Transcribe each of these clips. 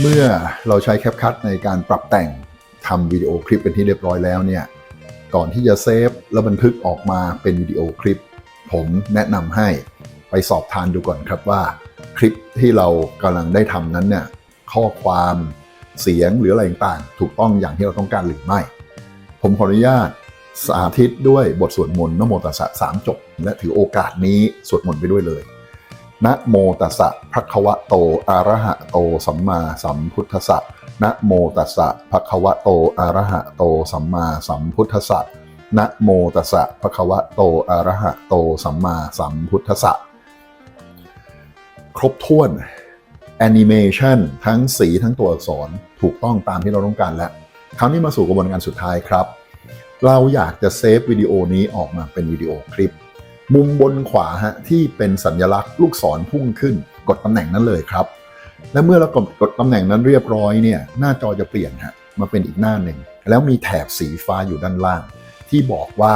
เมื่อเราใช้แคปคั t ในการปรับแต่งทำวิดีโอคลิปเป็นที่เรียบร้อยแล้วเนี่ย ก่อนที่จะเซฟแล้วบันทึกออกมาเป็นวิดีโอคลิป ผมแนะนำให้ไปสอบทานดูก่อนครับว่า คลิปที่เรากำลังได้ทำนั้นเนี่ยข้อความเสียงหรืออะไรต่างๆ ถูกต้องอย่างที่เราต้องการหรือไม่ ผมขออนุญาตสาธิตด้วยบทสวดมนต์นโมตัสสะสามจบ และถือโอกาสนี้สวดมนต์ไปด้วยเลย นะโมตัสสะภะคะวะโตอะระหะโตสัมมาสัมพุทธัสสะนะโมตัสสะภะคะวะโตอะระหะโตสัมมาสัมพุทธัสสะนะโมตัสสะภะคะวะโตอะระหะโตสัมมาสัมพุทธัสสะครบถ้วนแอนิเมชันทั้งสีทั้งตัวอักษรถูกต้องตามที่เราต้องการแล้วคราวนี้มาสู่กระบวนการสุดท้ายครับ เราอยากจะเซฟวิดีโอนี้ออกมาเป็นวิดีโอคลิป มุมบนขวาฮะที่เป็นสัญลักษณ์ลูกศรพุ่งขึ้น กดตำแหน่งนั้นเลยครับ และเมื่อเรากดกดตำแหน่งนั้นเรียบร้อยเนี่ยหน้าจอจะเปลี่ยนฮะมาเป็นอีกหน้าหนึ่ง แล้วมีแถบสีฟ้าอยู่ด้านล่าง ที่บอกว่า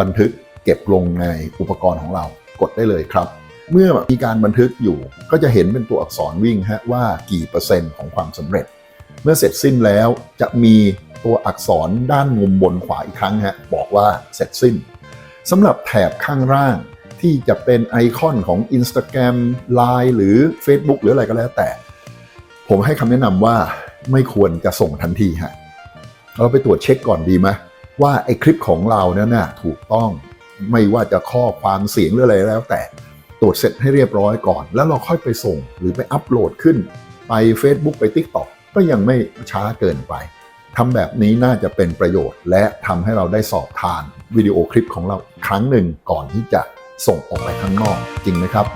บันทึกเก็บลงในอุปกรณ์ของเรากดได้เลยครับ เมื่อมีการบันทึกอยู่ก็จะเห็นเป็นตัวอักษรวิ่งฮะว่ากี่เปอร์เซ็นต์ของความสำเร็จ เมื่อเสร็จสิ้นแล้วจะมีตัวอักษรด้านมุมบนขวาอีกครั้งฮะบอกว่าเสร็จสิ้น สำหรับแถบข้างล่างที่จะเป็นไอคอนของ Instagram Line หรือ Facebook หรืออะไรก็แล้วแต่ ผมให้คำแนะนำว่าไม่ควรจะส่งทันทีฮะเราไปตรวจเช็คก่อนดีไหมว่าไอคลิปของเรานั้นน่ะถูกต้องไม่ว่าจะข้อความเสียงหรืออะไรแล้ว แต่ตรวจเสร็จให้เรียบร้อยก่อน แล้วเราค่อยไปส่งหรือไปอัปโหลดขึ้น ไป Facebook ไป TikTok ก็ยังไม่ช้าเกินไป ทำแบบนี้น่าจะเป็นประโยชน์ และทำให้เราได้สอบทานวิดีโอคลิปของเราครั้งหนึ่งก่อนที่จะส่งออกไปข้างนอกจริงไหมครับ